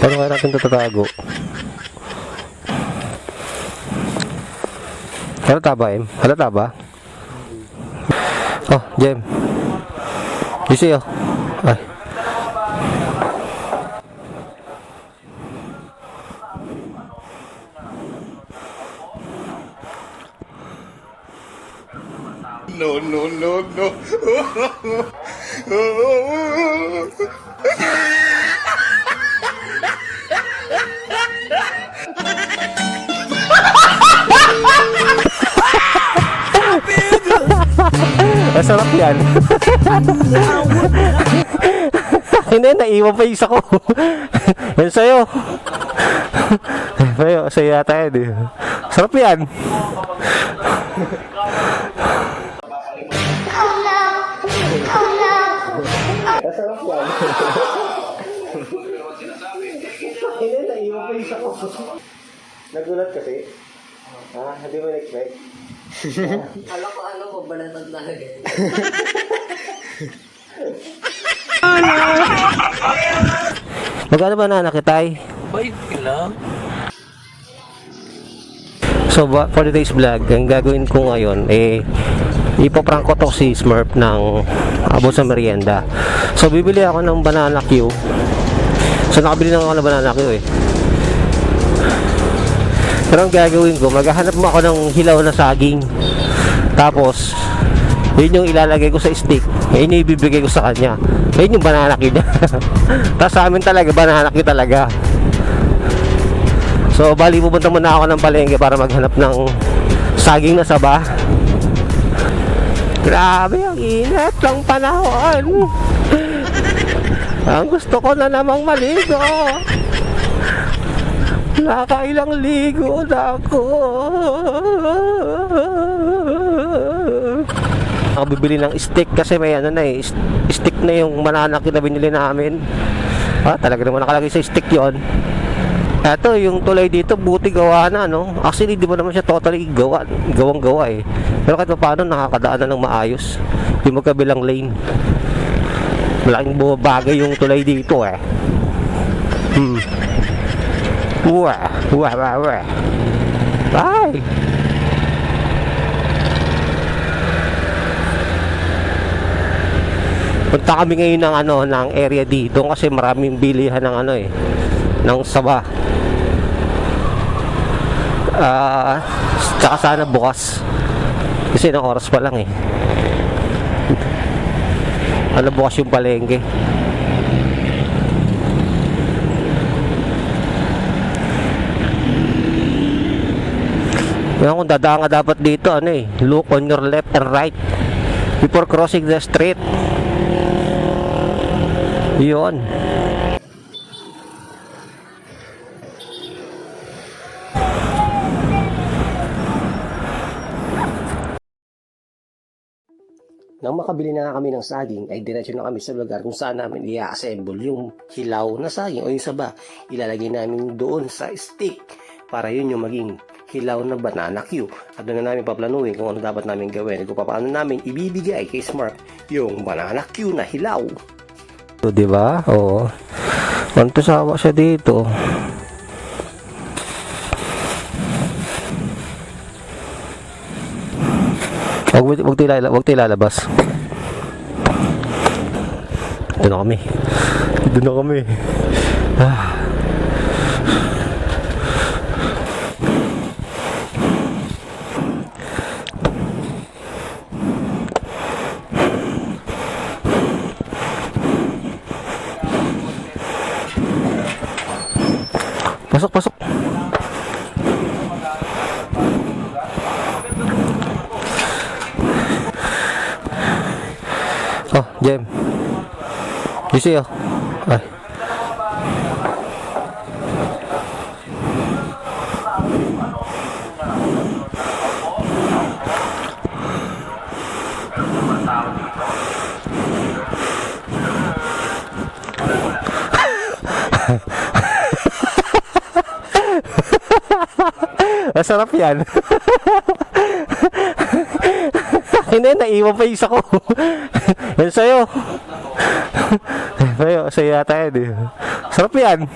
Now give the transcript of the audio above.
Paano kaya natin tatatago? Halata ba, Em? Halata? Oh, Jem. You see, oh. Ay. No, no, no, no. Masarap yan. Hindi, naiwan pa isa ko. yan sa'yo. sa'yo, sa'yo yata yan eh. Sarap yan. Masarap yan. Hindi, naiwan pa yung isa ko. Nagulat kasi. Ah, hindi mo na-expect. Kala ko ano, mabalatan talaga. Magkano ba na nakitay? Bay, lang. So, for today's vlog, ang gagawin ko ngayon, eh, ipaprank ko to si Smurf ng abot sa merienda. So, bibili ako ng banana Q. So, nakabili na ako ng banana Q eh. Pero ang gagawin ko, maghahanap mo ako ng hilaw na saging. Tapos, yun yung ilalagay ko sa stick. Yun yung ibibigay ko sa kanya. Yun yung banana niya. Tapos sa amin talaga, banana Q talaga. So, bali pupunta muna ako ng palengke para maghanap ng saging na saba. Grabe, ang init ng panahon. Ang gusto ko na namang maligo. Nakailang ligo na ako. Ako bibili ng stick kasi may ano na eh, st- stick na yung mananak na binili namin. Ah, talaga naman nakalagay sa stick yon. Eto, yung tulay dito, buti gawa na, no? Actually, di ba naman siya totally gawa, gawang-gawa eh. Pero kahit pa paano, nakakadaan na ng maayos. Yung magkabilang lane. Malaking bagay yung tulay dito eh. Hmm. Wah, wah, wah, wah. Bye! Punta kami ngayon ng ano ng area dito kasi maraming bilihan ng ano eh ng saba. Ah, tsaka sana bukas. Kasi ng oras pa lang eh. Ano bukas yung palengke? Yan kung dadaan ka dapat dito ano eh, look on your left and right before crossing the street. Yun. Nang makabili na nga kami ng saging, ay diretso na kami sa lugar kung saan namin i-assemble yung hilaw na saging o yung saba. Ilalagay namin doon sa stick para yun yung maging hilaw na banana Q. At doon na namin paplanuhin kung ano dapat namin gawin. Kung paano namin ibibigay kay Smart yung banana Q na hilaw. So, di ba? Oo. Anto sawa siya dito. Wag, wag, tayo wag tayo lalabas. Ito na kami. Ito na kami. Ah. Pasok, pasok. Oh, Jem. See, oh. Ay. Masarap yan. Hindi, naiwan pa isa ko. yan sa'yo. sa'yo, sa'yo yata yan eh. Sarap yan.